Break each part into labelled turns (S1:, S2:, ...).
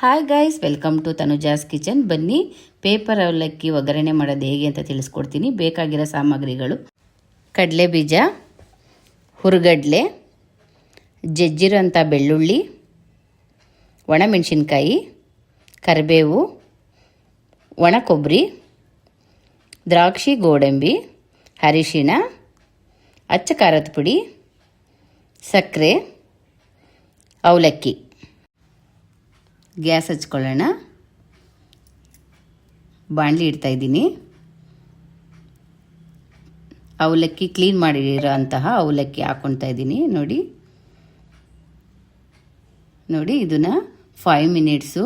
S1: Hi guys welcome to Tanuja's kitchen ಬನ್ನಿ paper ಅವಲಕ್ಕಿ ಒಗ್ಗರಣೆ ಮಾಡೋದು ಹೇಗೆ ಅಂತ ತಿಳಿಸ್ಕೊಡ್ತೀನಿ. ಬೇಕಾಗಿರೋ ಸಾಮಗ್ರಿಗಳು. ಕಡಲೆ ಬೀಜ, ಹುರುಗಡ್ಲೆ ಜಜ್ಜಿರೋಂಥ ಬೆಳ್ಳುಳ್ಳಿ, ಒಣಮೆಣಸಿನ್ಕಾಯಿ, ಕರಿಬೇವು ಒಣ ಕೊಬ್ಬರಿ ದ್ರಾಕ್ಷಿ, ಗೋಡಂಬಿ, ಅರಿಶಿಣ, ಅಚ್ಚ ಖಾರದ ಪುಡಿ, ಸಕ್ಕರೆ, ಅವಲಕ್ಕಿ. ಗ್ಯಾಸ್ ಹಚ್ಕೊಳ್ಳೋಣ. ಬಾಣಲಿ ಇಡ್ತಾ ಇದ್ದೀನಿ. ಅವಲಕ್ಕಿ ಕ್ಲೀನ್ ಮಾಡಿರೋ ಅಂತಹ ಅವಲಕ್ಕಿ ಹಾಕ್ಕೊಳ್ತಾ ಇದ್ದೀನಿ. ನೋಡಿ. ನೋಡಿ, ಇದನ್ನು ಫೈವ್ ಮಿನಿಟ್ಸು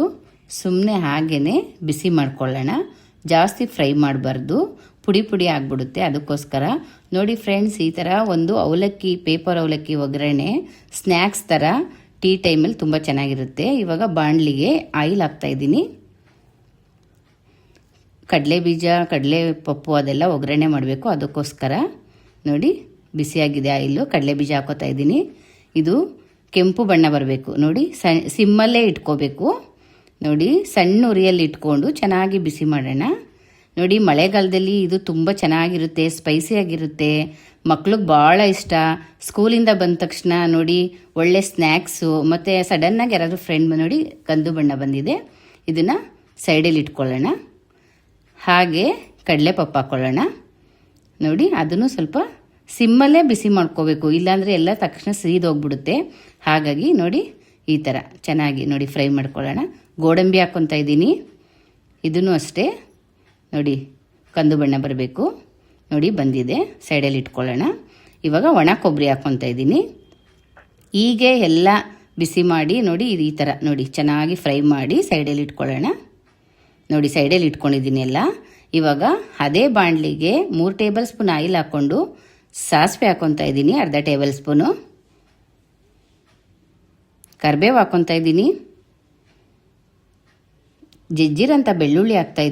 S1: ಸುಮ್ಮನೆ ಹಾಗೇ ಬಿಸಿ ಮಾಡ್ಕೊಳ್ಳೋಣ. ಜಾಸ್ತಿ ಫ್ರೈ ಮಾಡಬಾರ್ದು. ಪುಡಿ ಪುಡಿ ಆಗಿಬಿಡುತ್ತೆ ಅದಕ್ಕೋಸ್ಕರ. ನೋಡಿ ಫ್ರೆಂಡ್ಸ್, ಈ ಥರ ಒಂದು ಅವಲಕ್ಕಿ ಪೇಪರ್ ಅವಲಕ್ಕಿ ಒಗ್ಗರಣೆ ಸ್ನ್ಯಾಕ್ಸ್ ಥರ ಟೀ ಟೈಮಲ್ಲಿ ತುಂಬ ಚೆನ್ನಾಗಿರುತ್ತೆ. ಇವಾಗ ಬಾಣಲಿಗೆ ಆಯಿಲ್ ಹಾಕ್ತಾಯಿದ್ದೀನಿ ಕಡಲೆ ಬೀಜ, ಕಡಲೆ ಪಪ್ಪು ಅದೆಲ್ಲ ಒಗ್ಗರಣೆ ಮಾಡಬೇಕು. ಅದಕ್ಕೋಸ್ಕರ ನೋಡಿ, ಬಿಸಿಯಾಗಿದೆ ಆಯಿಲು. ಕಡಲೆ ಬೀಜ ಹಾಕೋತಾ ಇದ್ದೀನಿ. ಇದು ಕೆಂಪು ಬಣ್ಣ ಬರಬೇಕು. ನೋಡಿ ಸಿಮ್ಮಲ್ಲೇ ಇಟ್ಕೋಬೇಕು. ನೋಡಿ, ಸಣ್ಣ ಉರಿಯಲ್ಲಿ ಇಟ್ಕೊಂಡು ಚೆನ್ನಾಗಿ ಬಿಸಿ ಮಾಡೋಣ. ನೋಡಿ, ಮಳೆಗಾಲದಲ್ಲಿ ಇದು ತುಂಬ ಚೆನ್ನಾಗಿರುತ್ತೆ ಸ್ಪೈಸಿಯಾಗಿರುತ್ತೆ ಮಕ್ಳಿಗೆ ಭಾಳ ಇಷ್ಟ. ಸ್ಕೂಲಿಂದ ಬಂದ ತಕ್ಷಣ ನೋಡಿ, ಒಳ್ಳೆ ಸ್ನ್ಯಾಕ್ಸು ಮತ್ತು ಸಡನ್ನಾಗಿ ಯಾರಾದರೂ ಫ್ರೆಂಡ್ ನೋಡಿ, ಕಂದು ಬಣ್ಣ ಬಂದಿದೆ. ಇದನ್ನು ಸೈಡಲ್ಲಿ ಇಟ್ಕೊಳ್ಳೋಣ. ಹಾಗೆ ಕಡಲೆ ಪಪ್ಪ ಹಾಕ್ಕೊಳ್ಳೋಣ ನೋಡಿ, ಅದನ್ನು ಸ್ವಲ್ಪ ಸಿಮ್ಮಲ್ಲೇ ಬಿಸಿ ಮಾಡ್ಕೋಬೇಕು. ಇಲ್ಲಾಂದರೆ ಎಲ್ಲ ತಕ್ಷಣ ಸೀದೋಗ್ಬಿಡುತ್ತೆ ಹಾಗಾಗಿ ನೋಡಿ, ಈ ಥರ ಚೆನ್ನಾಗಿ ನೋಡಿ, ಫ್ರೈ ಮಾಡ್ಕೊಳ್ಳೋಣ. ಗೋಡಂಬಿ ಹಾಕ್ಕೊತಾ ಇದ್ದೀನಿ. ಇದನ್ನು ಅಷ್ಟೇ ನೋಡಿ, ಕಂದು ಬಣ್ಣ ಬರಬೇಕು. ನೋಡಿ, ಬಂದಿದೆ. ಸೈಡಲ್ಲಿ ಇಟ್ಕೊಳ್ಳೋಣ. ಇವಾಗ ಒಣ ಕೊಬ್ಬರಿ ಹಾಕ್ಕೊತಾ ಇದ್ದೀನಿ. ಹೀಗೆ ಎಲ್ಲ ಬಿಸಿ ಮಾಡಿ, ನೋಡಿ, ಈ ಥರ ನೋಡಿ, ಚೆನ್ನಾಗಿ ಫ್ರೈ ಮಾಡಿ ಸೈಡಲ್ಲಿ ಇಟ್ಕೊಳ್ಳೋಣ. ನೋಡಿ ಸೈಡಲ್ಲಿ ಇಟ್ಕೊಂಡಿದ್ದೀನಿ ಎಲ್ಲ. ಇವಾಗ ಅದೇ ಬಾಣಲಿಗೆ ಮೂರು ಟೇಬಲ್ ಸ್ಪೂನ್ ಆಯಿಲ್ ಹಾಕ್ಕೊಂಡು ಸಾಸಿವೆ ಹಾಕ್ಕೊತಾ ಇದ್ದೀನಿ, ಅರ್ಧ ಟೇಬಲ್ ಸ್ಪೂನು ಕರಿಬೇವು ಹಾಕ್ಕೊತಾ ಇದ್ದೀನಿ. ಜಜ್ಜಿರಂಥ ಬೆಳ್ಳುಳ್ಳಿ ಹಾಕ್ತಾ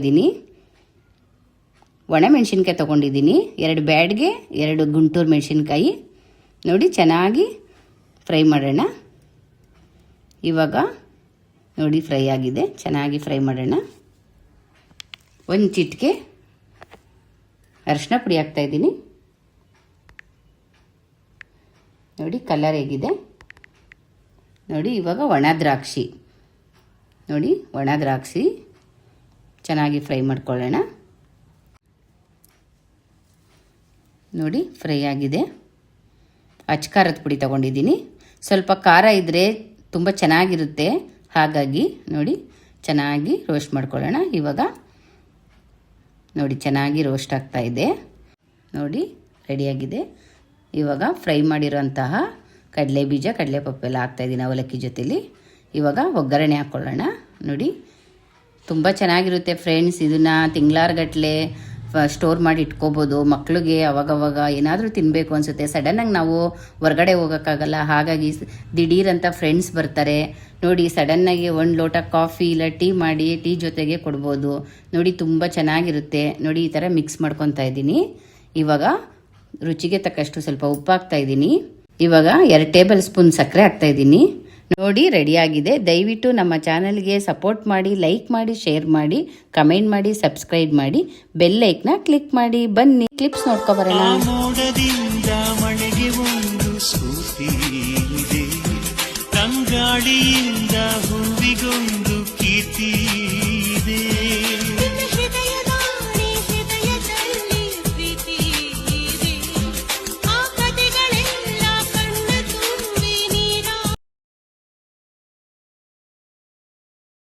S1: ಇದ್ದೀನಿ ಒಣಮೆಣಸಿನ್ಕಾಯಿ ತೊಗೊಂಡಿದ್ದೀನಿ. ಎರಡು ಬ್ಯಾಡ್ಗೆ, ಎರಡು ಗುಂಟೂರು ಮೆಣಸಿನ್ಕಾಯಿ. ನೋಡಿ, ಚೆನ್ನಾಗಿ ಫ್ರೈ ಮಾಡೋಣ. ಇವಾಗ ನೋಡಿ, ಫ್ರೈ ಆಗಿದೆ. ಚೆನ್ನಾಗಿ ಫ್ರೈ ಮಾಡೋಣ. ಒಂದು ಚಿಟಿಕೆ ಅರಿಶಿನ ಪುಡಿ ಹಾಕ್ತಾಯಿದ್ದೀನಿ ನೋಡಿ, ಕಲರ್ ಹೇಗಿದೆ. ನೋಡಿ, ಇವಾಗ ಒಣ ದ್ರಾಕ್ಷಿ. ನೋಡಿ, ಒಣ ದ್ರಾಕ್ಷಿ. ಚೆನ್ನಾಗಿ ಫ್ರೈ ಮಾಡ್ಕೊಳ್ಳೋಣ. ನೋಡಿ ಫ್ರೈ ಆಗಿದೆ. ಅಚ್ಕಾರದ ಪುಡಿ ತೊಗೊಂಡಿದ್ದೀನಿ. ಸ್ವಲ್ಪ ಖಾರ ಇದ್ದರೆ ತುಂಬ ಚೆನ್ನಾಗಿರುತ್ತೆ. ಹಾಗಾಗಿ ನೋಡಿ ಚೆನ್ನಾಗಿ ರೋಸ್ಟ್ ಮಾಡ್ಕೊಳ್ಳೋಣ. ಇವಾಗ ನೋಡಿ ಚೆನ್ನಾಗಿ ರೋಸ್ಟ್ ಆಗ್ತಾ ಇದೆ. ನೋಡಿ ರೆಡಿಯಾಗಿದೆ ಇವಾಗ ಫ್ರೈ ಮಾಡಿರೋಂತಹ ಕಡಲೆ ಬೀಜ ಕಡಲೆ ಪಪ್ಪೆಲ್ಲ ಹಾಕ್ತಾಯಿದ್ದೀನಿ ಅವಲಕ್ಕಿ ಜೊತೆಲಿ. ಇವಾಗ ಒಗ್ಗರಣೆ ಹಾಕ್ಕೊಳ್ಳೋಣ ನೋಡಿ ತುಂಬ ಚೆನ್ನಾಗಿರುತ್ತೆ ಫ್ರೆಂಡ್ಸ್, ಇದನ್ನು ತಿಂಗಳಾರ್ಗಟ್ಲೆ ಸ್ಟೋರ್ ಮಾಡಿ ಇಟ್ಕೋಬೋದು. ಮಕ್ಳಿಗೆ ಅವಾಗವಾಗ ಏನಾದರೂ ತಿನ್ನಬೇಕು ಅನಿಸುತ್ತೆ. ಸಡನ್ನಾಗಿ ನಾವು ಹೊರಗಡೆ ಹೋಗೋಕ್ಕಾಗಲ್ಲ. ಹಾಗಾಗಿ ದಿಢೀರಂತ ಫ್ರೆಂಡ್ಸ್ ಬರ್ತಾರೆ. ನೋಡಿ ಸಡನ್ನಾಗಿ ಒಂದು ಲೋಟ ಕಾಫಿ ಇಲ್ಲ ಟೀ ಮಾಡಿ ಟೀ ಜೊತೆಗೆ ಕೊಡ್ಬೋದು. ನೋಡಿ, ತುಂಬ ಚೆನ್ನಾಗಿರುತ್ತೆ. ನೋಡಿ, ಈ ಥರ ಮಿಕ್ಸ್ ಮಾಡ್ಕೊತಾ ಇದ್ದೀನಿ. ಇವಾಗ ರುಚಿಗೆ ತಕ್ಕಷ್ಟು ಸ್ವಲ್ಪ ಉಪ್ಪು ಹಾಕ್ತಾ ಇದ್ದೀನಿ. ಇವಾಗ ಎರಡು ಟೇಬಲ್ ಸ್ಪೂನ್ ಸಕ್ಕರೆ ಹಾಕ್ತಾ ಇದ್ದೀನಿ. ನೋಡಿ, ರೆಡಿಯಾಗಿದೆ. ದಯವಿಟ್ಟು ನಮ್ಮ ಚಾನಲ್ಗೆ ಸಪೋರ್ಟ್ ಮಾಡಿ, ಲೈಕ್ ಮಾಡಿ, ಶೇರ್ ಮಾಡಿ, ಕಮೆಂಟ್ ಮಾಡಿ, ಸಬ್ಸ್ಕ್ರೈಬ್ ಮಾಡಿ, ಬೆಲ್ ಲೈಕ್ನ ಕ್ಲಿಕ್ ಮಾಡಿ. ಬನ್ನಿ, ಕ್ಲಿಪ್ಸ್ ನೋಡ್ಕೊ ಬರೋಣ.